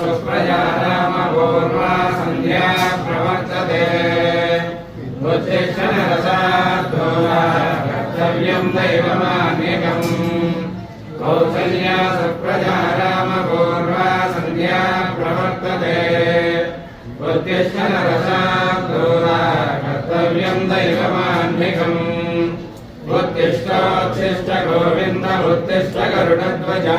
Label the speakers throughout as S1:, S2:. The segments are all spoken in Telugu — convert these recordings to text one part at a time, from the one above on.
S1: सुप्रजा रामपूर्वा सन्ध्या प्रवर्तते उच्छिष्टनरसाद्धोला कर्तव्यं दैवमान्यकम् कौसल्या सुप्रजा रामपूर्वा सन्ध्या प्रवर्तते उच्छिष्टनरसाद्धोला कर्तव्यं दैवमान्यकम् उत्तिष्ठोत्तिष्ठ गोविन्द उत्तिष्ठ गरुडध्वजा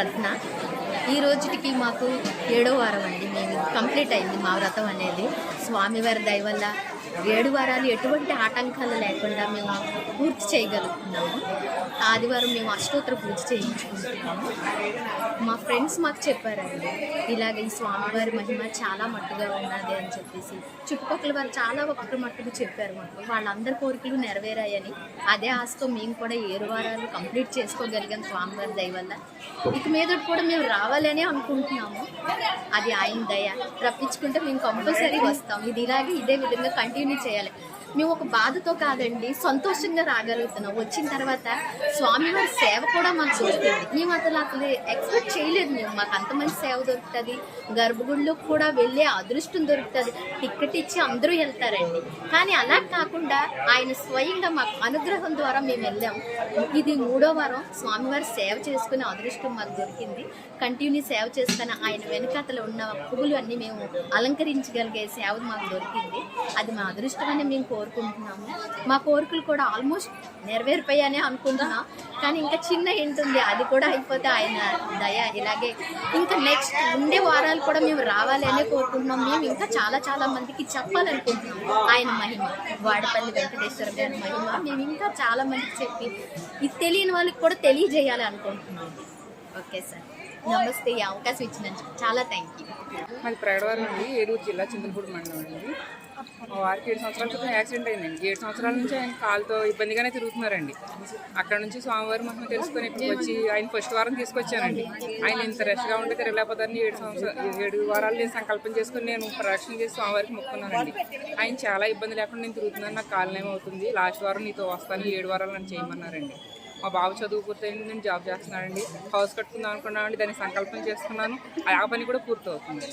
S2: రత్న. ఈ రోజుటికి మాకు ఏడో వారం అండి. మేము కంప్లీట్ అయింది మా వ్రతం అనేది. స్వామివారి దయ వల్ల ఏడు వారాలు ఎటువంటి ఆటంకాలు లేకుండా మేము పూర్తి చేయగలుగుతున్నాము. ఆదివారం మేము అష్టోత్తర పూజ చేయించుకుంటున్నాము. మా ఫ్రెండ్స్ మాకు చెప్పారండి ఇలాగ ఈ స్వామివారి మహిమ చాలా మట్టుగా ఉన్నది అని చెప్పేసి. చుట్టుపక్కల వారు చాలా ఒక్క మట్టుకు చెప్పారు మాకు. వాళ్ళందరి కోరికలు నెరవేరాయని అదే ఆశతో మేము కూడా ఏడు వారాలు కంప్లీట్ చేసుకోగలిగాం స్వామివారి దయ వల్ల. ఇక మీద కూడా మేము రావాలని అనుకుంటున్నాము. అది ఆయన దయ. రప్పించుకుంటే మేము కంపల్సరీ వస్తాం. ఇది ఇలాగే ఇదే విధంగా కంటిన్యూ చేయాలి. మేము ఒక బాధతో కాదండి సంతోషంగా రాగలుగుతున్నాం. వచ్చిన తర్వాత స్వామివారి సేవ కూడా మాకు దొరుకుతుంది మేము అసలు అసలు ఎక్స్పెక్ట్ చేయలేదు మేము మాకు అంత మంచి సేవ దొరుకుతుంది. గర్భగుడిలోకి కూడా వెళ్ళే అదృష్టం దొరుకుతుంది. టిక్కెట్ ఇచ్చి అందరూ వెళ్తారండి. కానీ అలా కాకుండా ఆయన స్వయంగా మాకు అనుగ్రహం ద్వారా మేము వెళ్ళాం. ఇది మూడో వారం స్వామివారి సేవ చేసుకునే అదృష్టం మాకు దొరికింది. కంటిన్యూ సేవ చేసుకుని ఆయన వెనకాతలు ఉన్న పువ్వులు అన్నీ మేము అలంకరించగలిగే సేవ మాకు దొరికింది. అది మా అదృష్టం అని మేము కోరుకుంటున్నాము. మా కోరికలు కూడా ఆల్మోస్ట్ నెరవేరిపోయానే అనుకుంటున్నాం. కానీ ఇంకా చిన్న ఏంటుంది ఉంది. అది కూడా అయిపోతే ఆయన దయ ఇలాగే. ఇంకా నెక్స్ట్ ఉండే వారాలు కూడా మేము రావాలి అనే కోరుకుంటున్నాం. మేము ఇంకా చాలా చాలా మందికి చెప్పాలనుకుంటున్నాం. ఆయన మహిమ వాడపల్లి వెంకటేశ్వర గారి మహిమ. మేము ఇంకా చాలా మందికి చెప్పి ఇది తెలియని వాళ్ళకి కూడా తెలియజేయాలి అనుకుంటున్నాం ఓకే సార్. నమస్తే ఈ అవకాశం ఇచ్చినందుకు చాలా థ్యాంక్ యూ
S3: మాది ప్రగడవారం అండి ఏలూరు జిల్లా చింతలపూడి మండలం అండి. వారికి ఏడు సంవత్సరాల క్రితం యాక్సిడెంట్ అయిందండి. ఏడు సంవత్సరాల నుంచి ఆయన కాలుతో ఇబ్బందిగానే తిరుగుతున్నారండి. అక్కడ నుంచి స్వామివారి మహిమ తెలుసుకొని ఇప్పుడు వచ్చి ఆయన ఫస్ట్ వారం తీసుకొచ్చానండి. ఆయన ఇంత రష్గా ఉంటే తిరగలేకపోతారని ఏడు సంవత్సరాలు ఏడు వారాలు నేను సంకల్పం చేసుకుని నేను ప్రదక్షిణ చేసి స్వామివారికి మొక్కున్నానండి. ఆయన చాలా ఇబ్బంది లేకుండా నేను తిరుగుతున్నాను నాకు కాలనేమో అవుతుంది లాస్ట్ వారం నీతో వస్తాను ఏడు వారాలు నన్ను చేయమన్నారండి. మా బాబు చదువు పూర్తయింది నేను జాబ్ చేస్తున్నానండి. హౌస్ కట్టుకుందాం అనుకున్నానండి దాన్ని సంకల్పం చేసుకున్నాను. ఆ పని కూడా పూర్తవుతుంది.